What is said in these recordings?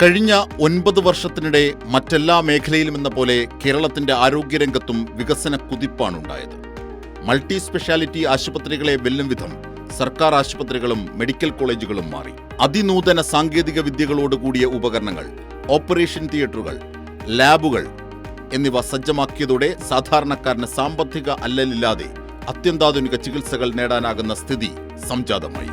കഴിഞ്ഞ ഒൻപത് വർഷത്തിനിടെ മറ്റെല്ലാ മേഖലയിലും എന്ന പോലെ കേരളത്തിന്റെ ആരോഗ്യരംഗത്തും വികസന കുതിപ്പാണുണ്ടായത്. മൾട്ടി സ്പെഷ്യാലിറ്റി ആശുപത്രികളെ വെല്ലും വിധം സർക്കാർ ആശുപത്രികളും മെഡിക്കൽ കോളേജുകളും മാറി. അതിനൂതന സാങ്കേതിക വിദ്യകളോടുകൂടിയ ഉപകരണങ്ങൾ ഓപ്പറേഷൻ തിയേറ്ററുകൾ ലാബുകൾ എന്നിവ സജ്ജമാക്കിയതോടെ സാധാരണക്കാരന് സാമ്പത്തിക അല്ലലില്ലാതെ അത്യന്താധുനിക ചികിത്സകൾ നേടാനാകുന്ന സ്ഥിതി സംജാതമായി.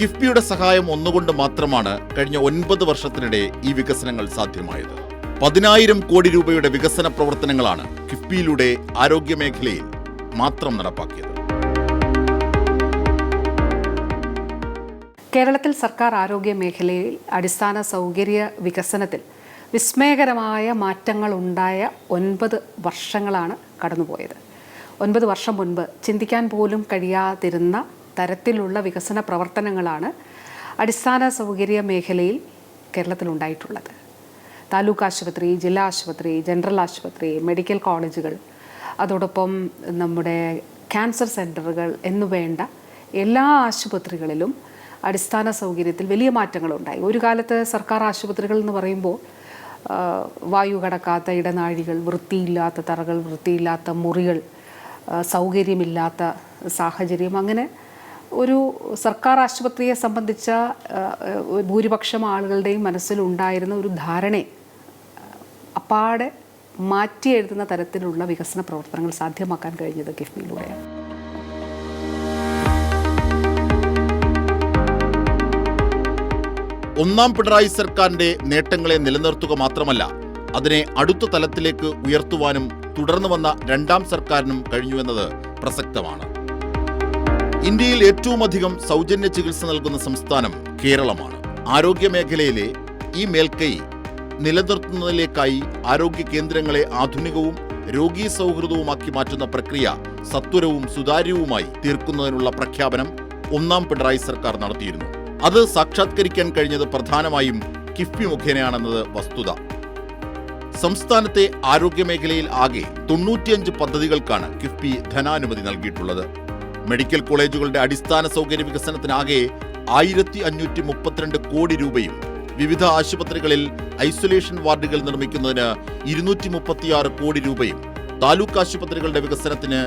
കിഫ്ബിയുടെ സഹായം ഒന്നുകൊണ്ട് മാത്രമാണ് കഴിഞ്ഞ ഒൻപത് വർഷത്തിനിടെ ഈ വികസനങ്ങൾ സാധ്യമായത്. പതിനായിരം കോടി രൂപയുടെ വികസന പ്രവർത്തനങ്ങളാണ് കിഫ്ബിയിലൂടെ ആരോഗ്യമേഖലയിൽ മാത്രം നടപ്പാക്കിയത്. കേരളത്തിൽ സർക്കാർ ആരോഗ്യ മേഖലയിൽ അടിസ്ഥാന സൗകര്യ വികസനത്തിൽ വിസ്മയകരമായ മാറ്റങ്ങൾ ഉണ്ടായ ഒൻപത് വർഷങ്ങളാണ് കടന്നുപോയത്. ഒൻപത് വർഷം മുൻപ് ചിന്തിക്കാൻ പോലും കഴിയാതിരുന്ന തരത്തിലുള്ള വികസന പ്രവർത്തനങ്ങളാണ് അടിസ്ഥാന സൗകര്യ മേഖലയിൽ കേരളത്തിലുണ്ടായിട്ടുള്ളത്. താലൂക്ക് ആശുപത്രി ജില്ലാ ആശുപത്രി ജനറൽ ആശുപത്രി മെഡിക്കൽ കോളേജുകൾ അതോടൊപ്പം നമ്മുടെ ക്യാൻസർ സെന്ററുകൾ എന്നു വേണ്ട എല്ലാ ആശുപത്രികളിലും അടിസ്ഥാന സൗകര്യത്തിൽ വലിയ മാറ്റങ്ങളുണ്ടായി. ഒരു കാലത്ത് സർക്കാർ ആശുപത്രികൾ എന്ന് പറയുമ്പോൾ വായു കടക്കാത്ത ഇടനാഴികൾ വൃത്തിയില്ലാത്ത തറകൾ വൃത്തിയില്ലാത്ത മുറികൾ സൗകര്യമില്ലാത്ത സാഹചര്യം അങ്ങനെ ഒരു സർക്കാർ ആശുപത്രിയെ സംബന്ധിച്ച ഭൂരിപക്ഷം ആളുകളുടെയും മനസ്സിലുണ്ടായിരുന്ന ഒരു ധാരണയെ അപ്പാടെ മാറ്റി എഴുതുന്ന തരത്തിലുള്ള വികസന പ്രവർത്തനങ്ങൾ സാധ്യമാക്കാൻ കഴിഞ്ഞത് കിഫ്ബിയിലൂടെയാണ് ഒന്നാം പിണറായി സർക്കാരിന്റെ നേട്ടങ്ങളെ നിലനിർത്തുക മാത്രമല്ല അതിനെ അടുത്ത തലത്തിലേക്ക് ഉയർത്തുവാനും തുടർന്നു വന്ന രണ്ടാം സർക്കാരിനും കഴിഞ്ഞുവെന്നത് പ്രസക്തമാണ്. ഇന്ത്യയിൽ ഏറ്റവും അധികം സൗജന്യ ചികിത്സ നൽകുന്ന സംസ്ഥാനം കേരളമാണ്. ആരോഗ്യ മേഖലയിലെ ഈ മേൽക്കൈ നിലനിർത്തുന്നതിലേക്കായി ആരോഗ്യ കേന്ദ്രങ്ങളെ ആധുനികവും രോഗീ സൗഹൃദവുമാക്കി മാറ്റുന്ന പ്രക്രിയ സത്വരവും സുതാര്യവുമായി തീർക്കുന്നതിനുള്ള പ്രഖ്യാപനം ഒന്നാം പിണറായി സർക്കാർ നടത്തിയിരുന്നു. അത് സാക്ഷാത്കരിക്കാൻ കഴിഞ്ഞത് പ്രധാനമായും കിഫ്ബി മുഖേനയാണെന്നത് വസ്തുത. സംസ്ഥാനത്തെ ആരോഗ്യ മേഖലയിൽ ആകെ തൊണ്ണൂറ്റിയഞ്ച് പദ്ധതികൾക്കാണ് കിഫ്ബി ധനാനുമതി നൽകിയിട്ടുള്ളത്. മെഡിക്കൽ കോളേജുകളുടെ അടിസ്ഥാന സൗകര്യ വികസനത്തിനാകെ ആയിരത്തി അഞ്ഞൂറ്റി മുപ്പത്തിരണ്ട് കോടി രൂപയും വിവിധ ആശുപത്രികളിൽ ഐസൊലേഷൻ വാർഡുകൾ നിർമ്മിക്കുന്നതിന് ഇരുന്നൂറ്റി മുപ്പത്തിയാറ് കോടി രൂപയും താലൂക്ക് ആശുപത്രികളുടെ വികസനത്തിന്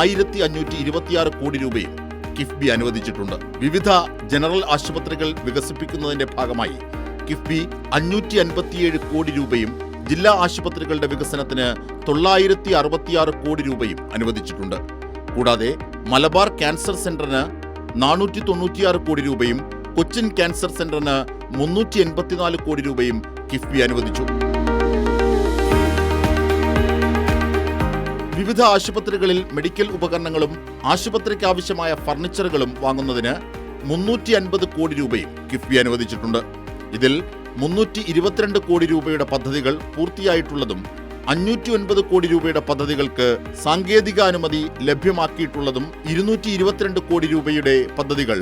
ആയിരത്തി അഞ്ഞൂറ്റി ഇരുപത്തിയാറ് കോടി രൂപയും കിഫ്ബി അനുവദിച്ചിട്ടുണ്ട്. വിവിധ ജനറൽ ആശുപത്രികൾ വികസിപ്പിക്കുന്നതിന്റെ ഭാഗമായി കിഫ്ബി അഞ്ഞൂറ്റി അൻപത്തിയേഴ് കോടി രൂപയും ജില്ലാ ആശുപത്രികളുടെ വികസനത്തിന് തൊള്ളായിരത്തി അറുപത്തിയാറ് കോടി രൂപയും അനുവദിച്ചിട്ടുണ്ട്. കൂടാതെ മലബാർ ക്യാൻസർ സെന്ററിന് നാനൂറ്റി തൊണ്ണൂറ്റിയാറ് കോടി രൂപയും കൊച്ചിൻ ക്യാൻസർ സെന്ററിന് മുന്നൂറ്റി എൺപത്തിനാല് കോടി രൂപയും കിഫ്ബി അനുവദിച്ചു. വിവിധ ആശുപത്രികളിൽ മെഡിക്കൽ ഉപകരണങ്ങളും ആശുപത്രിക്ക് ആവശ്യമായ ഫർണിച്ചറുകളും വാങ്ങുന്നതിന് മുന്നൂറ്റി അൻപത് കോടി രൂപയും കിഫ്ബി അനുവദിച്ചിട്ടുണ്ട്. ഇതിൽ മുന്നൂറ്റി ഇരുപത്തിരണ്ട് കോടി രൂപയുടെ പദ്ധതികൾ പൂർത്തിയായിട്ടുള്ളതും അഞ്ഞൂറ്റി ഒൻപത് കോടി രൂപയുടെ പദ്ധതികൾക്ക് സാങ്കേതിക അനുമതി ലഭ്യമാക്കിയിട്ടുള്ളതും ഇരുന്നൂറ്റി ഇരുപത്തിരണ്ട് കോടി രൂപയുടെ പദ്ധതികൾ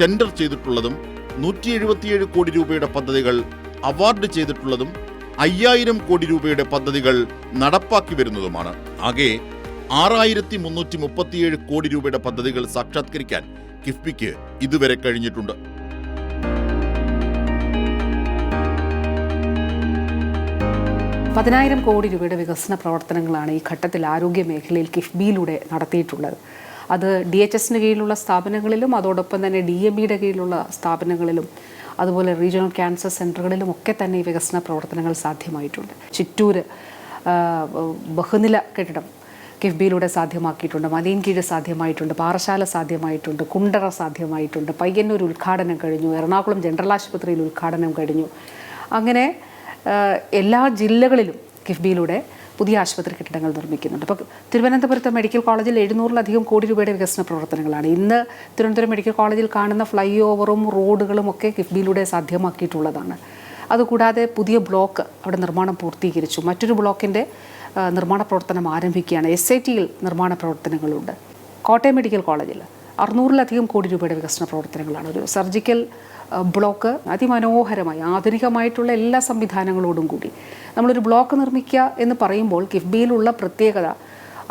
ടെൻഡർ ചെയ്തിട്ടുള്ളതും നൂറ്റി എഴുപത്തിയേഴ് കോടി രൂപയുടെ പദ്ധതികൾ അവാർഡ് ചെയ്തിട്ടുള്ളതും അയ്യായിരം കോടി രൂപയുടെ പദ്ധതികൾ നടപ്പാക്കി വരുന്നതുമാണ്. ആകെ ആറായിരത്തി മുന്നൂറ്റി മുപ്പത്തിയേഴ് കോടി രൂപയുടെ പദ്ധതികൾ സാക്ഷാത്കരിക്കാൻ കിഫ്ബിക്ക് ഇതുവരെ കഴിഞ്ഞിട്ടുണ്ട്. പതിനായിരം കോടി രൂപയുടെ വികസന പ്രവർത്തനങ്ങളാണ് ഈ ഘട്ടത്തിൽ ആരോഗ്യ മേഖലയിൽ കിഫ്ബിയിലൂടെ നടത്തിയിട്ടുള്ളത്. അത് ഡി എച്ച് എസിന് കീഴിലുള്ള സ്ഥാപനങ്ങളിലും അതോടൊപ്പം തന്നെ ഡി എം ബിയുടെ കീഴിലുള്ള സ്ഥാപനങ്ങളിലും അതുപോലെ റീജിയണൽ ക്യാൻസർ സെന്ററുകളിലും ഒക്കെ തന്നെ ഈ വികസന പ്രവർത്തനങ്ങൾ സാധ്യമായിട്ടുണ്ട്. ചിറ്റൂർ ബഹുനില കെട്ടിടം കിഫ്ബിയിലൂടെ സാധ്യമാക്കിയിട്ടുണ്ട്. മലയൻകീഴ് സാധ്യമായിട്ടുണ്ട്. പാറശാല സാധ്യമായിട്ടുണ്ട്. കുണ്ടറ സാധ്യമായിട്ടുണ്ട്. പയ്യന്നൂർ ഉദ്ഘാടനം കഴിഞ്ഞു. എറണാകുളം ജനറൽ ആശുപത്രിയിൽ ഉദ്ഘാടനം കഴിഞ്ഞു. അങ്ങനെ എല്ലാ ജില്ലകളിലും കിഫ്ബിയിലൂടെ പുതിയ ആശുപത്രി കെട്ടിടങ്ങൾ നിർമ്മിക്കുന്നുണ്ട്. ഇപ്പോൾ തിരുവനന്തപുരത്ത് മെഡിക്കൽ കോളേജിൽ എഴുന്നൂറിലധികം കോടി രൂപയുടെ വികസന പ്രവർത്തനങ്ങളാണ്. ഇന്ന് തിരുവനന്തപുരം മെഡിക്കൽ കോളേജിൽ കാണുന്ന ഫ്ലൈ ഓവറും റോഡുകളും ഒക്കെ കിഫ്ബിയിലൂടെ സാധ്യമാക്കിയിട്ടുള്ളതാണ്. അതുകൂടാതെ പുതിയ ബ്ലോക്ക് അവിടെ നിർമ്മാണം പൂർത്തീകരിച്ചു. മറ്റൊരു ബ്ലോക്കിന്റെ നിർമ്മാണ പ്രവർത്തനം ആരംഭിക്കുകയാണ്. എസ് ഐ ടിയിൽ നിർമ്മാണ പ്രവർത്തനങ്ങളുണ്ട്. കോട്ടയം മെഡിക്കൽ കോളേജിൽ അറുന്നൂറിലധികം കോടി രൂപയുടെ വികസന പ്രവർത്തനങ്ങളാണ്. ഒരു സർജിക്കൽ ബ്ലോക്ക് അതിമനോഹരമായി ആധുനികമായിട്ടുള്ള എല്ലാ സംവിധാനങ്ങളോടും കൂടി. നമ്മളൊരു ബ്ലോക്ക് നിർമ്മിക്കുക എന്ന് പറയുമ്പോൾ കിഫ്ബിയിലുള്ള പ്രത്യേകത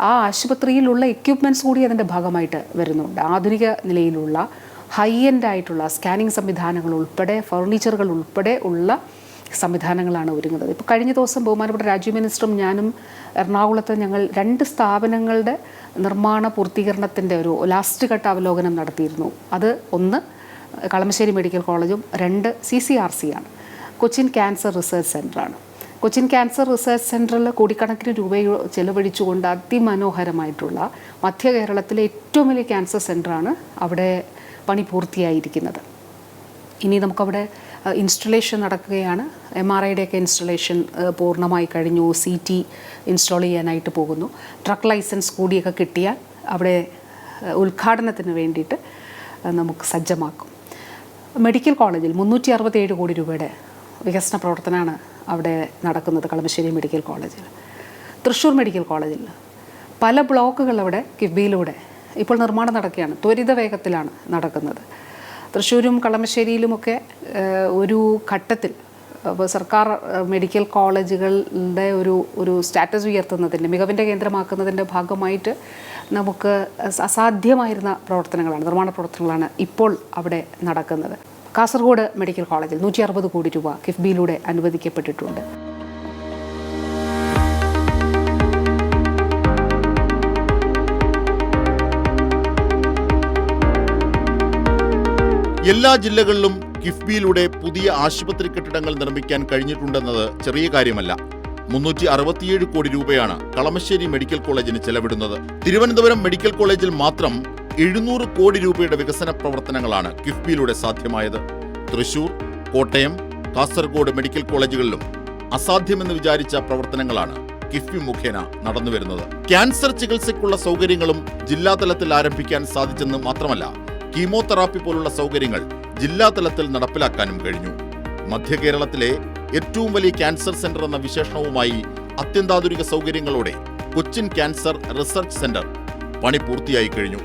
ആ ആശുപത്രിയിലുള്ള എക്യുപ്മെന്റ്സ് കൂടി അതിന്റെ ഭാഗമായിട്ട് വരുന്നുണ്ട്. ആധുനിക നിലയിലുള്ള ഹൈ എൻഡ് ആയിട്ടുള്ള സ്കാനിങ് സംവിധാനങ്ങൾ ഉൾപ്പെടെ ഫർണിച്ചറുകൾ ഉൾപ്പെടെ ഉള്ള സംവിധാനങ്ങളാണ് ഒരുങ്ങുന്നത്. ഇപ്പോൾ കഴിഞ്ഞ ദിവസം ബഹുമാനപ്പെട്ട രാജ്യ മിനിസ്റ്ററും ഞാനും എറണാകുളത്ത് ഞങ്ങൾ രണ്ട് സ്ഥാപനങ്ങളുടെ നിർമ്മാണ പൂർത്തീകരണത്തിന്റെ ഒരു ലാസ്റ്റ് ഘട്ട അവലോകനം നടത്തിയിരുന്നു. അത് ഒന്ന് കളമശ്ശേരി മെഡിക്കൽ കോളേജും രണ്ട് സി സി ആർ സി ആണ്. കൊച്ചിൻ ക്യാൻസർ റിസർച്ച് സെന്ററാണ് കൊച്ചിൻ ക്യാൻസർ റിസർച്ച് സെന്ററിൽ കോടിക്കണക്കിന് രൂപ ചെലവഴിച്ചുകൊണ്ട് അതിമനോഹരമായിട്ടുള്ള മധ്യ കേരളത്തിലെ ഏറ്റവും വലിയ ക്യാൻസർ സെന്ററാണ് അവിടെ പണി പൂർത്തിയായിരിക്കുന്നത്. ഇനി നമുക്കവിടെ ഇൻസ്റ്റലേഷൻ നടക്കുകയാണ്. എം ആർ ഐയുടെയൊക്കെ ഇൻസ്റ്റലേഷൻ പൂർണമായി കഴിഞ്ഞു. സി ടി ഇൻസ്റ്റാൾ ചെയ്യാനായിട്ട് പോകുന്നു. ട്രക്ക് ലൈസൻസ് കൂടിയൊക്കെ കിട്ടിയാൽ അവിടെ ഉദ്ഘാടനത്തിന് വേണ്ടിയിട്ട് നമുക്ക് സജ്ജമാക്കും. മെഡിക്കൽ കോളേജിൽ മുന്നൂറ്റി അറുപത്തേഴ് കോടി രൂപയുടെ വികസന പ്രവർത്തനമാണ് അവിടെ നടക്കുന്നത് കളമശ്ശേരി മെഡിക്കൽ കോളേജിൽ. തൃശ്ശൂർ മെഡിക്കൽ കോളേജിൽ. പല ബ്ലോക്കുകൾ അവിടെ കിഫ്ബിയിലൂടെ ഇപ്പോൾ നിർമ്മാണം നടക്കുകയാണ്. ത്വരിത വേഗത്തിലാണ് നടക്കുന്നത്. തൃശ്ശൂരും കളമശ്ശേരിയിലുമൊക്കെ ഒരു ഘട്ടത്തിൽ അപ്പോൾ സർക്കാർ മെഡിക്കൽ കോളേജുകളുടെ ഒരു ഒരു സ്റ്റാറ്റസ് ഉയർത്തുന്നതിന്റെ മികവിന്റെ കേന്ദ്രമാക്കുന്നതിന്റെ ഭാഗമായിട്ട് നമുക്ക് അസാധ്യമായിരുന്ന പ്രവർത്തനങ്ങളാണ് നിർമ്മാണ പ്രവർത്തനങ്ങളാണ് ഇപ്പോൾ അവിടെ നടക്കുന്നത്. കാസർഗോഡ് മെഡിക്കൽ കോളേജിൽ നൂറ്റി അറുപത് കോടി രൂപ കിഫ്ബിയിലൂടെ അനുവദിക്കപ്പെട്ടിട്ടുണ്ട്. എല്ലാ ജില്ലകളിലും കിഫ്ബിയിലൂടെ പുതിയ ആശുപത്രി കെട്ടിടങ്ങൾ നിർമ്മിക്കാൻ കഴിഞ്ഞിട്ടുണ്ടെന്നത് ചെറിയ കാര്യമല്ല. മുന്നൂറ്റി അറുപത്തിയേഴ് കോടി രൂപയാണ് കളമശ്ശേരി മെഡിക്കൽ കോളേജിന് ചെലവിടുന്നത്. തിരുവനന്തപുരം മെഡിക്കൽ കോളേജിൽ മാത്രം എഴുന്നൂറ് കോടി രൂപയുടെ വികസന പ്രവർത്തനങ്ങളാണ് കിഫ്ബിയിലൂടെ സാധ്യമായത്. തൃശൂർ കോട്ടയം കാസർഗോഡ് മെഡിക്കൽ കോളേജുകളിലും അസാധ്യമെന്ന് വിചാരിച്ച പ്രവർത്തനങ്ങളാണ് കിഫ്ബി മുഖേന നടന്നുവരുന്നത് ക്യാൻസർ ചികിത്സയ്ക്കുള്ള സൗകര്യങ്ങളും ജില്ലാതലത്തിൽ ആരംഭിക്കാൻ സാധിച്ചെന്ന് മാത്രമല്ല കീമോതെറാപ്പി പോലുള്ള സൗകര്യങ്ങൾ ജില്ലാതലത്തിൽ നടപ്പിലാക്കാനും കഴിഞ്ഞു. മധ്യ കേരളത്തിലെ ഏറ്റവും വലിയ ക്യാൻസർ സെന്റർ എന്ന വിശേഷണവുമായി അത്യന്താധുനിക സൗകര്യങ്ങളോടെ കൊച്ചിൻ ക്യാൻസർ റിസർച്ച് സെന്റർ പണി പൂർത്തിയായി കഴിഞ്ഞു.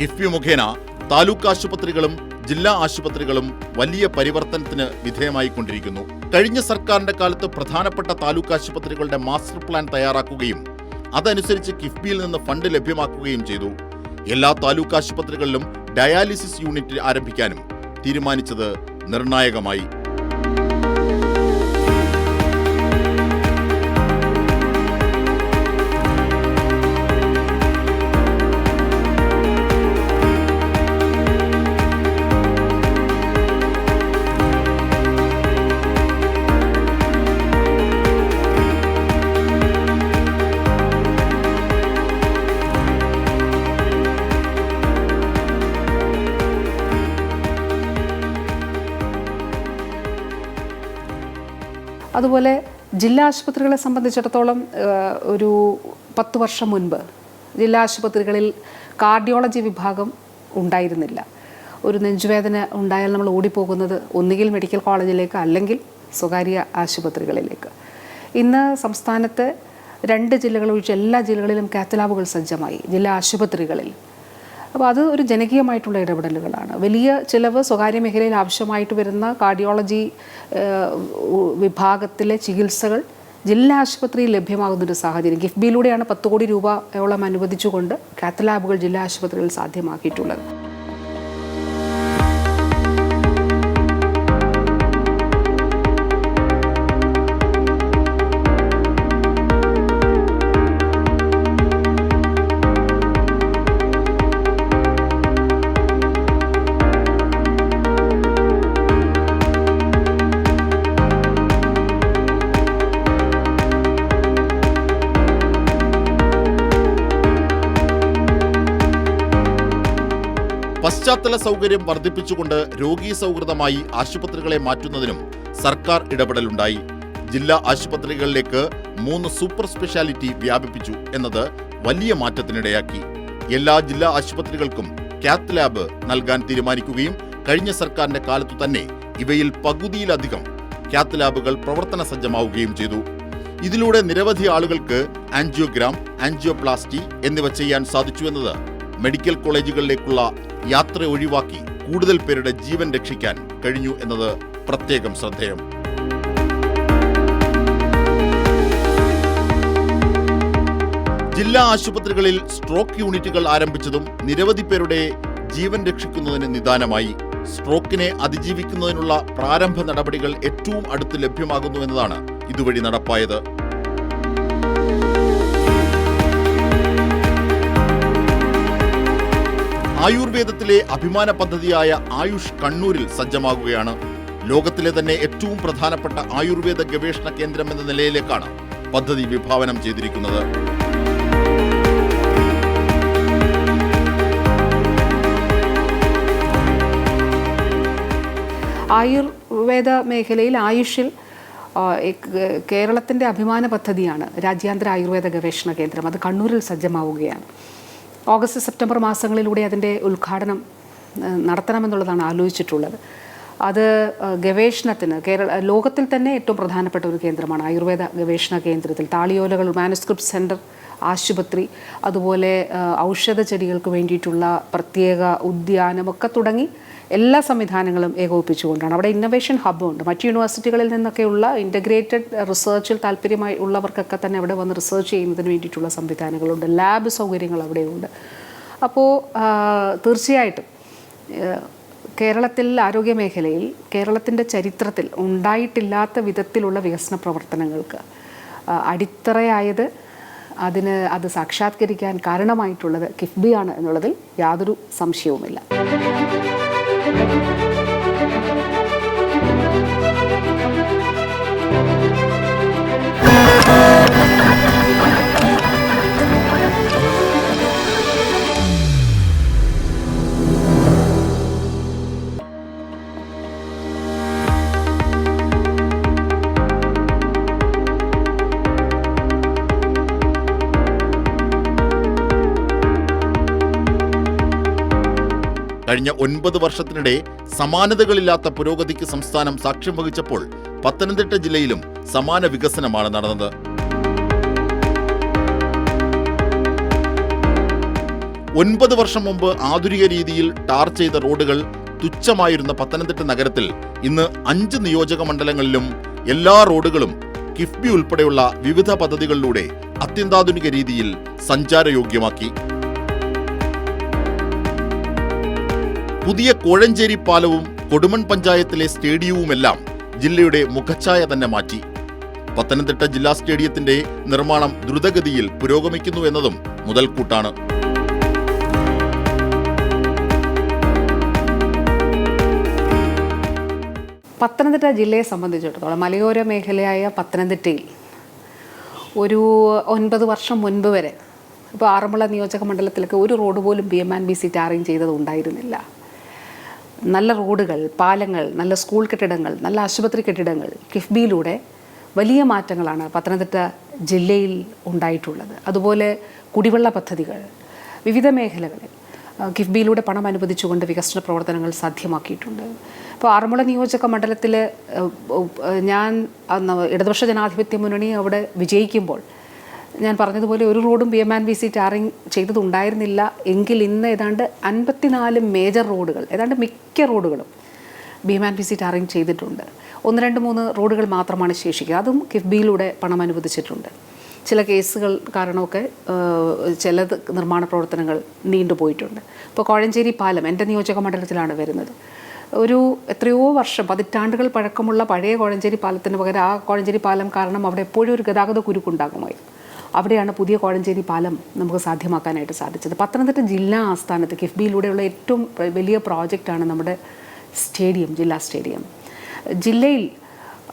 കിഫ്ബി മുഖേന താലൂക്ക് ആശുപത്രികളും ജില്ലാ ആശുപത്രികളും വലിയ പരിവർത്തനത്തിന് വിധേയമായിക്കൊണ്ടിരിക്കുന്നു. കഴിഞ്ഞ സർക്കാരിന്റെ കാലത്ത് പ്രധാനപ്പെട്ട താലൂക്ക് ആശുപത്രികളുടെ മാസ്റ്റർ പ്ലാൻ തയ്യാറാക്കുകയും അതനുസരിച്ച് കിഫ്ബിയിൽ നിന്ന് ഫണ്ട് ലഭ്യമാക്കുകയും ചെയ്തു. എല്ലാ താലൂക്ക് ആശുപത്രികളിലും ഡയാലിസിസ് യൂണിറ്റ് ആരംഭിക്കാനും തീരുമാനിച്ചത് നിർണായകമായി. അതുപോലെ ജില്ലാ ആശുപത്രികളെ സംബന്ധിച്ചിടത്തോളം ഒരു പത്ത് വർഷം മുൻപ് ജില്ലാ ആശുപത്രികളിൽ കാർഡിയോളജി വിഭാഗം ഉണ്ടായിരുന്നില്ല. ഒരു നെഞ്ചുവേദന ഉണ്ടായാൽ നമ്മൾ ഓടിപ്പോകുന്നത് ഒന്നുകിൽ മെഡിക്കൽ കോളേജിലേക്ക് അല്ലെങ്കിൽ സ്വകാര്യ ആശുപത്രികളിലേക്ക്. ഇന്ന് സംസ്ഥാനത്ത് രണ്ട് ജില്ലകൾ ഒഴിച്ച് എല്ലാ ജില്ലകളിലും കാത്തലാബുകൾ സജ്ജമായി. ജില്ലാ ആശുപത്രികളിൽ അപ്പോൾ അത് ഒരു ജനകീയമായിട്ടുള്ള ഇടപെടലുകളാണ്. വലിയ ചിലവ് സ്വകാര്യ മേഖലയിൽ ആവശ്യമായിട്ട് വരുന്ന കാർഡിയോളജി വിഭാഗത്തിലെ ചികിത്സകൾ ജില്ലാ ആശുപത്രിയിൽ ലഭ്യമാകുന്ന ഒരു സാഹചര്യം. ഗിഫ്ബിയിലൂടെയാണ് പത്ത് കോടി രൂപയോളം അനുവദിച്ചുകൊണ്ട് കാത്തലാബുകൾ ജില്ലാ ആശുപത്രികളിൽ സാധ്യമാക്കിയിട്ടുള്ളത്. പശ്ചാത്തല സൗകര്യം വർദ്ധിപ്പിച്ചുകൊണ്ട് രോഗീ സൗഹൃദമായി ആശുപത്രികളെ മാറ്റുന്നതിനും സർക്കാർ ഇടപെടലുണ്ടായി. ജില്ലാ ആശുപത്രികളിലേക്ക് മൂന്ന് സൂപ്പർ സ്പെഷ്യാലിറ്റി വ്യാപിപ്പിച്ചു എന്നത് വലിയ മാറ്റത്തിനിടയാക്കി. എല്ലാ ജില്ലാ ആശുപത്രികൾക്കും കാത്ത് ലാബ് നൽകാൻ തീരുമാനിക്കുകയും കഴിഞ്ഞ സർക്കാരിന്റെ കാലത്തു തന്നെ ഇവയിൽ പകുതിയിലധികം കാത്ത് ലാബുകൾ പ്രവർത്തന സജ്ജമാവുകയും ചെയ്തു. ഇതിലൂടെ നിരവധി ആളുകൾക്ക് ആൻജിയോഗ്രാം ആൻജിയോപ്ലാസ്റ്റി എന്നിവ ചെയ്യാൻ സാധിച്ചു എന്നത് മെഡിക്കൽ കോളേജുകളിലേക്കുള്ള യാത്ര ഒഴിവാക്കി കൂടുതൽ പേരുടെ ജീവൻ രക്ഷിക്കാൻ കഴിഞ്ഞു എന്നത് പ്രത്യേകം ശ്രദ്ധേയം. ജില്ലാ ആശുപത്രികളിൽ സ്ട്രോക്ക് യൂണിറ്റുകൾ ആരംഭിച്ചതും നിരവധി പേരുടെ ജീവൻ രക്ഷിക്കുന്നതിന് നിദാനമായി. സ്ട്രോക്കിനെ അതിജീവിക്കുന്നതിനുള്ള പ്രാരംഭ നടപടികൾ ഏറ്റവും അടുത്ത് ലഭ്യമാകുന്നു എന്നതാണ് ഇതുവഴി നടപ്പായത്. ആയുർവേദത്തിലെ അഭിമാന പദ്ധതിയായ ആയുഷ് കണ്ണൂരിൽ സജ്ജമാകുകയാണ്. ലോകത്തിലെ തന്നെ ഏറ്റവും പ്രധാനപ്പെട്ട ആയുർവേദ ഗവേഷണ കേന്ദ്രം എന്ന നിലയിലേക്കാണ് പദ്ധതി വിഭാവനം ചെയ്തിരിക്കുന്നത്. ആയുർവേദ മേഖലയിൽ ആയുഷിൽ കേരളത്തിന്റെ അഭിമാന പദ്ധതിയാണ് രാജ്യാന്തര ആയുർവേദ ഗവേഷണ കേന്ദ്രം. അത് കണ്ണൂരിൽ സജ്ജമാവുകയാണ്. ഓഗസ്റ്റ് സെപ്റ്റംബർ മാസങ്ങളിലൂടെ അതിന്റെ ഉദ്ഘാടനം നടത്തണമെന്നുള്ളതാണ് ആലോചിച്ചിട്ടുള്ളത്. അത് ഗവേഷണത്തിന് കേരള ലോകത്തിൽ തന്നെ ഏറ്റവും പ്രധാനപ്പെട്ട ഒരു കേന്ദ്രമാണ് ആയുർവേദ ഗവേഷണ കേന്ദ്രത്തിൽ. താളിയോലകൾ മാനുസ്ക്രിപ്റ്റ് സെന്റർ ആശുപത്രി അതുപോലെ ഔഷധ ചെടികൾക്ക് വേണ്ടിയിട്ടുള്ള പ്രത്യേക ഉദ്യാനമൊക്കെ തുടങ്ങി എല്ലാ സംവിധാനങ്ങളും ഏകോപിപ്പിച്ചുകൊണ്ടാണ്. അവിടെ ഇന്നൊവേഷൻ ഹബ്ബും ഉണ്ട്. മറ്റ് യൂണിവേഴ്സിറ്റികളിൽ നിന്നൊക്കെയുള്ള ഇന്റഗ്രേറ്റഡ് റിസർച്ചിൽ താല്പര്യമായി ഉള്ളവർക്കൊക്കെ തന്നെ അവിടെ വന്ന് റിസർച്ച് ചെയ്യുന്നതിന് വേണ്ടിയിട്ടുള്ള സംവിധാനങ്ങളുണ്ട്. ലാബ് സൗകര്യങ്ങൾ അവിടെയുണ്ട്. അപ്പോൾ തീർച്ചയായിട്ടും കേരളത്തിൽ ആരോഗ്യ മേഖലയിൽ കേരളത്തിന്റെ ചരിത്രത്തിൽ ഉണ്ടായിട്ടില്ലാത്ത വിധത്തിലുള്ള വികസന പ്രവർത്തനങ്ങൾക്ക് അടിത്തറയായത് അതിന് അത് സാക്ഷാത്കരിക്കാൻ കാരണമായിട്ടുള്ളത് കിഫ്ബിയാണ് എന്നുള്ളതിൽ യാതൊരു സംശയവുമില്ല. Thank you. കഴിഞ്ഞ ഒൻപത് വർഷത്തിനിടെ സമാനതകളില്ലാത്ത പുരോഗതിക്ക് സംസ്ഥാനം സാക്ഷ്യം വഹിച്ചപ്പോൾ പത്തനംതിട്ട ജില്ലയിലും സമാന വികസനമാണ് നടന്നത്. ഒൻപത് വർഷം മുമ്പ് ആധുനിക രീതിയിൽ ടാർ ചെയ്ത റോഡുകൾ തുച്ഛമായിരുന്ന പത്തനംതിട്ട നഗരത്തിൽ ഇന്ന് അഞ്ച് നിയോജക മണ്ഡലങ്ങളിലും എല്ലാ റോഡുകളും കിഫ്ബി ഉൾപ്പെടെയുള്ള വിവിധ പദ്ധതികളിലൂടെ അത്യന്താധുനിക രീതിയിൽ സഞ്ചാരയോഗ്യമാക്കി. പുതിയ കോഴഞ്ചേരി പാലവും കൊടുമൺ പഞ്ചായത്തിലെ സ്റ്റേഡിയവുമെല്ലാം ജില്ലയുടെ മുഖച്ഛായ തന്നെ മാറ്റി. പത്തനംതിട്ട ജില്ലാ സ്റ്റേഡിയത്തിന്റെ നിർമ്മാണം ദ്രുതഗതിയിൽ പുരോഗമിക്കുന്നു എന്നതും മുതൽക്കൂട്ടാണ്. പത്തനംതിട്ട ജില്ലയെ സംബന്ധിച്ചിടത്തോളം മലയോര മേഖലയായ പത്തനംതിട്ടയിൽ ഒരു ഒൻപത് വർഷം മുൻപ് വരെ ഇപ്പോൾ ആറന്മുള നിയോജക മണ്ഡലത്തിലൊക്കെ ഒരു റോഡ് പോലും B M and B C tarring ചെയ്തത് ഉണ്ടായിരുന്നില്ല. നല്ല റോഡുകൾ പാലങ്ങൾ നല്ല സ്കൂൾ കെട്ടിടങ്ങൾ നല്ല ആശുപത്രി കെട്ടിടങ്ങൾ കിഫ്ബിയിലൂടെ വലിയ മാറ്റങ്ങളാണ് പത്തനംതിട്ട ജില്ലയിൽ ഉണ്ടായിട്ടുള്ളത്. അതുപോലെ കുടിവെള്ള പദ്ധതികൾ വിവിധ മേഖലകളിൽ കിഫ്ബിയിലൂടെ പണം അനുവദിച്ചുകൊണ്ട് വികസന പ്രവർത്തനങ്ങൾ സാധ്യമാക്കിയിട്ടുണ്ട്. ഇപ്പോൾ ആറന്മുള നിയോജക മണ്ഡലത്തിൽ ഞാൻ ഇടതുപക്ഷ ജനാധിപത്യ മുന്നണി അവിടെ വിജയിക്കുമ്പോൾ ഞാൻ പറഞ്ഞതുപോലെ ഒരു റോഡും B M and B C tarring ചെയ്തതുണ്ടായിരുന്നില്ല. എങ്കിൽ ഇന്ന് ഏതാണ്ട് അൻപത്തിനാല് മേജർ റോഡുകൾ ഏതാണ്ട് മിക്ക റോഡുകളും B M and B C tarring ചെയ്തിട്ടുണ്ട്. ഒന്ന് രണ്ട് മൂന്ന് റോഡുകൾ മാത്രമാണ് ശേഷിക്കുക. അതും കിഫ്ബിയിലൂടെ പണം അനുവദിച്ചിട്ടുണ്ട്. ചില കേസുകൾ കാരണമൊക്കെ ചില നിർമ്മാണ പ്രവർത്തനങ്ങൾ നീണ്ടുപോയിട്ടുണ്ട് ഇപ്പോൾ കോഴഞ്ചേരി പാലം എന്റെ നിയോജക മണ്ഡലത്തിലാണ് വരുന്നത്. ഒരു എത്രയോ വർഷം പതിറ്റാണ്ടുകൾ പഴക്കമുള്ള പഴയ കോഴഞ്ചേരി പാലത്തിന് പകരം ആ കോഴഞ്ചേരി പാലം കാരണം അവിടെ എപ്പോഴും ഒരു ഗതാഗത കുരുക്കുണ്ടാകുമായിരുന്നു. അവിടെയാണ് പുതിയ കോഴഞ്ചേരി പാലം നമുക്ക് സാധ്യമാക്കാനായിട്ട് സാധിച്ചത്. പത്തനംതിട്ട ജില്ലാ ആസ്ഥാനത്ത് കിഫ്ബിയിലൂടെയുള്ള ഏറ്റവും വലിയ പ്രോജക്റ്റാണ് നമ്മുടെ സ്റ്റേഡിയം ജില്ലാ സ്റ്റേഡിയം. ജില്ലയിൽ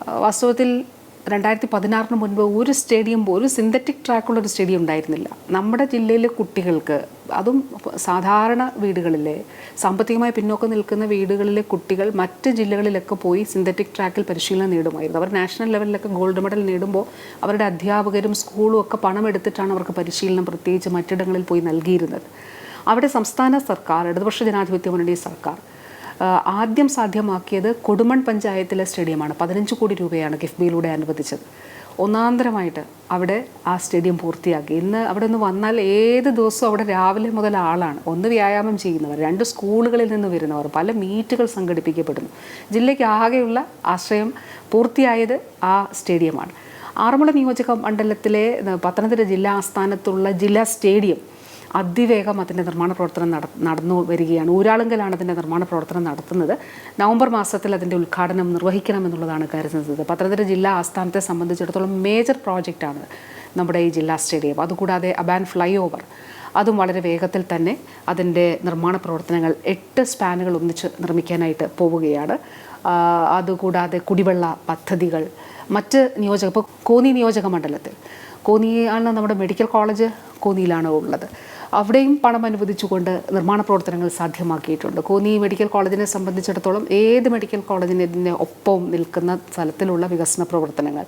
വാസ്തവത്തിൽ രണ്ടായിരത്തി പതിനാറിന് മുൻപ് ഒരു സ്റ്റേഡിയം ഒരു സിന്തറ്റിക് ട്രാക്കുള്ള ഒരു സ്റ്റേഡിയം ഉണ്ടായിരുന്നില്ല. നമ്മുടെ ജില്ലയിലെ കുട്ടികൾക്ക് അതും സാധാരണ വീടുകളിലെ സാമ്പത്തികമായി പിന്നോക്കം നിൽക്കുന്ന വീടുകളിലെ കുട്ടികൾ മറ്റ് ജില്ലകളിലൊക്കെ പോയി സിന്തറ്റിക് ട്രാക്കിൽ പരിശീലനം നേടുമായിരുന്നു. അവർ നാഷണൽ ലെവലിലൊക്കെ ഗോൾഡ് മെഡൽ നേടുമ്പോൾ അവരുടെ അധ്യാപകരും സ്കൂളും ഒക്കെ പണം എടുത്തിട്ടാണ് അവർക്ക് പരിശീലനം പ്രത്യേകിച്ച് മറ്റിടങ്ങളിൽ പോയി നൽകിയിരുന്നത്. അവിടെ സംസ്ഥാന സർക്കാർ ഇടതുപക്ഷ ജനാധിപത്യ മുന്നണി സർക്കാർ ആദ്യം സാധ്യമാക്കിയത് കൊടുമൺ പഞ്ചായത്തിലെ സ്റ്റേഡിയമാണ്. പതിനഞ്ച് കോടി രൂപയാണ് കിഫ്ബിയിലൂടെ അനുവദിച്ചത്. ഒന്നാന്തരമായിട്ട് അവിടെ ആ സ്റ്റേഡിയം പൂർത്തിയാക്കി. ഇന്ന് അവിടെ നിന്ന് വന്നാൽ ഏത് ദിവസവും അവിടെ രാവിലെ മുതൽ ആളാണ്. ഒന്ന് വ്യായാമം ചെയ്യുന്നവർ രണ്ട് സ്കൂളുകളിൽ നിന്ന് വരുന്നവർ പല മീറ്റുകൾ സംഘടിപ്പിക്കപ്പെടുന്നു. ജില്ലയ്ക്ക് ആകെയുള്ള ആശ്രയം പൂർത്തിയായത് ആ സ്റ്റേഡിയമാണ്. ആറന്മുള നിയോജക മണ്ഡലത്തിലെ പത്തനംതിട്ട ജില്ലാ ആസ്ഥാനത്തുള്ള ജില്ലാ സ്റ്റേഡിയം അതിവേഗം അതിന്റെ നിർമ്മാണ പ്രവർത്തനം നട നടന്നു വരികയാണ്. ഊരാളുങ്കലാണ് അതിന്റെ നിർമ്മാണ പ്രവർത്തനം നടത്തുന്നത്. നവംബർ മാസത്തിൽ അതിന്റെ ഉദ്ഘാടനം നിർവഹിക്കണമെന്നുള്ളതാണ് കരുതുന്നത് പത്തനംതിട്ട ജില്ലാ ആസ്ഥാനത്തെ സംബന്ധിച്ചിടത്തോളം മേജർ പ്രോജക്റ്റാണ് നമ്മുടെ ഈ ജില്ലാ സ്റ്റേഡിയം. അതുകൂടാതെ അബാൻ ഫ്ലൈ ഓവർ അതും വളരെ വേഗത്തിൽ തന്നെ അതിന്റെ നിർമ്മാണ പ്രവർത്തനങ്ങൾ എട്ട് സ്പാനുകൾ ഒന്നിച്ച് നിർമ്മിക്കാനായിട്ട് പോവുകയാണ്. അതുകൂടാതെ കുടിവെള്ള പദ്ധതികൾ. മറ്റ് നിയോജക ഇപ്പോൾ കോന്നി നിയോജക മണ്ഡലത്തിൽ കോന്നിയാണ് നമ്മുടെ മെഡിക്കൽ കോളേജ് കോന്നിയിലാണ് ഉള്ളത്. അവിടെയും പണം അനുവദിച്ചുകൊണ്ട് നിർമ്മാണ പ്രവർത്തനങ്ങൾ സാധ്യമാക്കിയിട്ടുണ്ട്. കോന്നി മെഡിക്കൽ കോളേജിനെ സംബന്ധിച്ചിടത്തോളം ഏത് മെഡിക്കൽ കോളേജിനെ ഒപ്പം നിൽക്കുന്ന തലത്തിലുള്ള വികസന പ്രവർത്തനങ്ങൾ.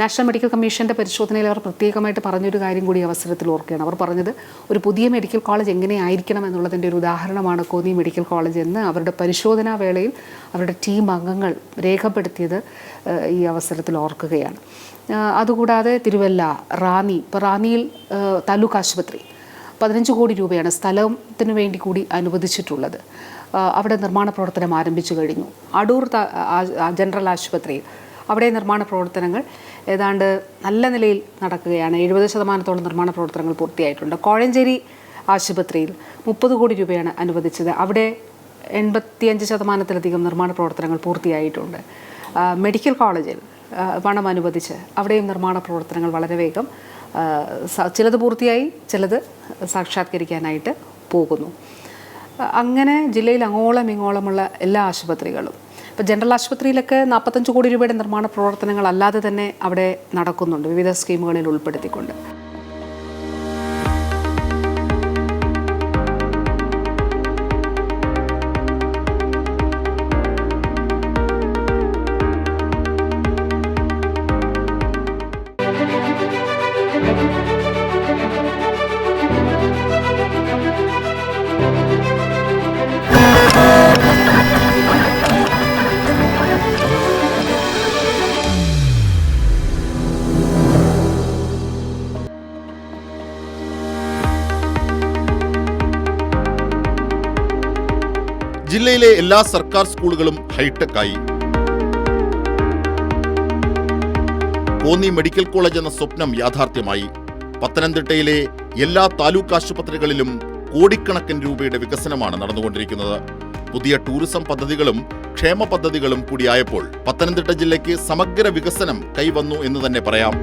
നാഷണൽ മെഡിക്കൽ കമ്മീഷന്റെ പരിശോധനയിൽ അവർ പ്രത്യേകമായിട്ട് പറഞ്ഞൊരു കാര്യം കൂടി അവസരത്തിൽ ഓർക്കുകയാണ്. അവർ പറഞ്ഞത് ഒരു പുതിയ മെഡിക്കൽ കോളേജ് എങ്ങനെയായിരിക്കണം എന്നുള്ളതിന്റെ ഒരു ഉദാഹരണമാണ് കോന്നി മെഡിക്കൽ കോളേജ് എന്ന് അവരുടെ പരിശോധനാ വേളയിൽ അവരുടെ ടീം അംഗങ്ങൾ രേഖപ്പെടുത്തിയത് ഈ അവസരത്തിൽ ഓർക്കുകയാണ്. അതുകൂടാതെ തിരുവല്ല റാന്നി ഇപ്പോൾ റാന്നിയിൽ താലൂക്ക് ആശുപത്രി. പതിനഞ്ച് കോടി രൂപയാണ് സ്ഥലത്തിന് വേണ്ടി കൂടി അനുവദിച്ചിട്ടുള്ളത്. അവിടെ നിർമ്മാണ പ്രവർത്തനം ആരംഭിച്ചു കഴിഞ്ഞു. അടൂർ ജനറൽ ആശുപത്രിയിൽ അവിടെ നിർമ്മാണ പ്രവർത്തനങ്ങൾ ഏതാണ്ട് നല്ല നിലയിൽ നടക്കുകയാണ്. എഴുപത് ശതമാനത്തോളം നിർമ്മാണ പ്രവർത്തനങ്ങൾ പൂർത്തിയായിട്ടുണ്ട്. കോഴഞ്ചേരി ആശുപത്രിയിൽ മുപ്പത് കോടി രൂപയാണ് അനുവദിച്ചത്. അവിടെ എൺപത്തിയഞ്ച് ശതമാനത്തിലധികം നിർമ്മാണ പ്രവർത്തനങ്ങൾ പൂർത്തിയായിട്ടുണ്ട്. മെഡിക്കൽ കോളേജിൽ പണം അനുവദിച്ച് അവിടെയും നിർമ്മാണ പ്രവർത്തനങ്ങൾ വളരെ വേഗം ചിലത് പൂർത്തിയായി ചിലത് സാക്ഷാത്കരിക്കാനായിട്ട് പോകുന്നു. അങ്ങനെ ജില്ലയിൽ അങ്ങോളം ഇങ്ങോളമുള്ള എല്ലാ ആശുപത്രികളും ഇപ്പോൾ ജനറൽ ആശുപത്രിയിലൊക്കെ നാൽപ്പത്തഞ്ച് കോടി രൂപയുടെ നിർമ്മാണ പ്രവർത്തനങ്ങൾ അല്ലാതെ തന്നെ അവിടെ നടക്കുന്നുണ്ട് വിവിധ സ്കീമുകളിൽ ഉൾപ്പെടുത്തിക്കൊണ്ട്. ജില്ലയിലെ എല്ലാ സർക്കാർ സ്കൂളുകളും ഹൈടെക് ആയി കോന്നി മെഡിക്കൽ കോളേജ് എന്ന സ്വപ്നം യാഥാർത്ഥ്യമായി. പത്തനംതിട്ടയിലെ എല്ലാ താലൂക്ക് ആശുപത്രികളിലും കോടിക്കണക്കിന് രൂപയുടെ വികസനമാണ് നടന്നുകൊണ്ടിരിക്കുന്നത്. പുതിയ ടൂറിസം പദ്ധതികളും ക്ഷേമ പദ്ധതികളും കൂടിയായപ്പോൾ പത്തനംതിട്ട ജില്ലയ്ക്ക് സമഗ്ര വികസനം കൈവന്നു എന്ന് തന്നെ പറയാം.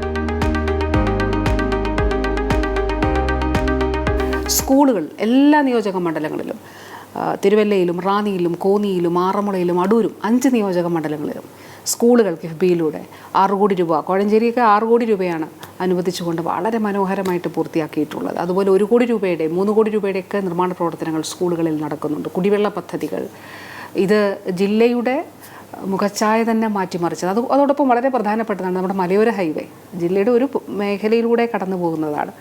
സ്കൂളുകൾ എല്ലാ നിയോജക മണ്ഡലങ്ങളിലും തിരുവല്ലയിലും റാന്നിയിലും കോന്നിയിലും ആറന്മുളയിലും അടൂരും അഞ്ച് നിയോജക മണ്ഡലങ്ങളിലും സ്കൂളുകൾ കിഫ്ബിയിലൂടെ ആറ് കോടി രൂപ കോഴഞ്ചേരിയൊക്കെ ആറ് കോടി രൂപയാണ് അനുവദിച്ചുകൊണ്ട് വളരെ മനോഹരമായിട്ട് പൂർത്തിയാക്കിയിട്ടുള്ളത്. അതുപോലെ ഒരു കോടി രൂപയുടെ മൂന്ന് കോടി രൂപയുടെയൊക്കെ നിർമ്മാണ പ്രവർത്തനങ്ങൾ സ്കൂളുകളിൽ നടക്കുന്നുണ്ട്. കുടിവെള്ള പദ്ധതികൾ. ഇത് ജില്ലയുടെ മുഖച്ഛായ തന്നെ മാറ്റിമറിച്ചത്. അത് അതോടൊപ്പം വളരെ പ്രധാനപ്പെട്ടതാണ് നമ്മുടെ മലയോര ഹൈവേ. ജില്ലയുടെ ഒരു മേഖലയിലൂടെ കടന്നു പോകുന്നതാണ്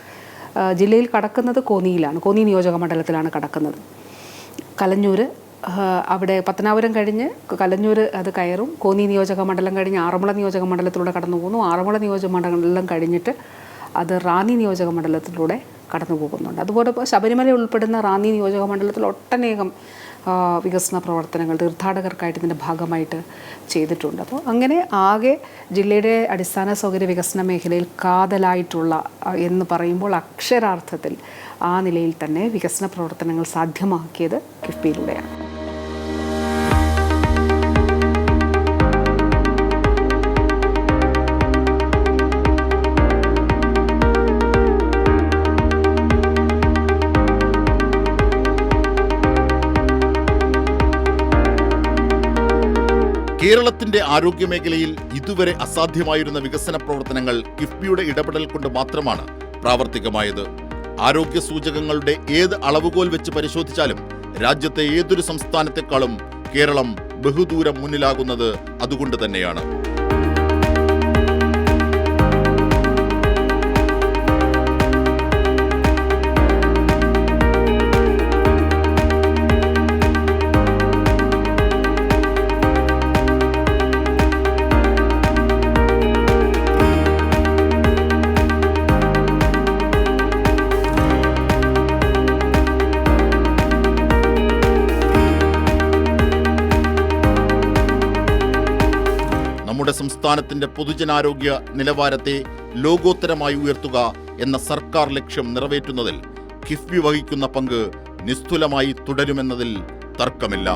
ജില്ലയിൽ കടക്കുന്നത് കോന്നിയിലാണ്. കോന്നി നിയോജക മണ്ഡലത്തിലാണ് കടക്കുന്നത്. കലഞ്ഞൂർ അവിടെ പത്തനാപുരം കഴിഞ്ഞ് കലഞ്ഞൂർ അത് കയറും. കോന്നി നിയോജക മണ്ഡലം കഴിഞ്ഞ് ആറന്മുള നിയോജക മണ്ഡലത്തിലൂടെ കടന്നു പോകുന്നു. ആറന്മുള നിയോജക മണ്ഡലം കഴിഞ്ഞിട്ട് അത് റാന്നി നിയോജക മണ്ഡലത്തിലൂടെ കടന്നു പോകുന്നുണ്ട്. അതുപോലെ ശബരിമല ഉൾപ്പെടുന്ന റാന്നി നിയോജക മണ്ഡലത്തിൽ ഒട്ടനേകം വികസന പ്രവർത്തനങ്ങൾ തീർത്ഥാടകർക്കായിട്ട് ഇതിന്റെ ഭാഗമായിട്ട് ചെയ്തിട്ടുണ്ട്. അപ്പോൾ അങ്ങനെ ആകെ ജില്ലയുടെ അടിസ്ഥാന സൗകര്യ വികസന മേഖലയിൽ കാതലായിട്ടുള്ള എന്ന് പറയുമ്പോൾ അക്ഷരാർത്ഥത്തിൽ ആ നിലയിൽ തന്നെ വികസന പ്രവർത്തനങ്ങൾ സാധ്യമാക്കിയത് കിഫ്ബിയിലൂടെയാണ്. കേരളത്തിന്റെ ആരോഗ്യമേഖലയിൽ ഇതുവരെ അസാധ്യമായിരുന്ന വികസന പ്രവർത്തനങ്ങൾ കിഫ്ബിയുടെ ഇടപെടൽ കൊണ്ട് മാത്രമാണ് പ്രാവർത്തികമായത്. ആരോഗ്യ സൂചകങ്ങളുടെ ഏത് അളവുകോൽ വെച്ച് പരിശോധിച്ചാലും രാജ്യത്തെ ഏതൊരു സംസ്ഥാനത്തെക്കാളും കേരളം ബഹുദൂരം മുന്നിലാകുന്നത് അതുകൊണ്ട് തന്നെയാണ്. സംസ്ഥാനത്തിന്റെ പൊതുജനാരോഗ്യ നിലവാരത്തെ ലോകോത്തരമായി ഉയർത്തുക എന്ന സർക്കാർ ലക്ഷ്യം നിറവേറ്റുന്നതിൽ കിഫ്ബി വഹിക്കുന്ന പങ്ക് നിസ്തുലമായി തുടരുമെന്നതിൽ തർക്കമില്ല.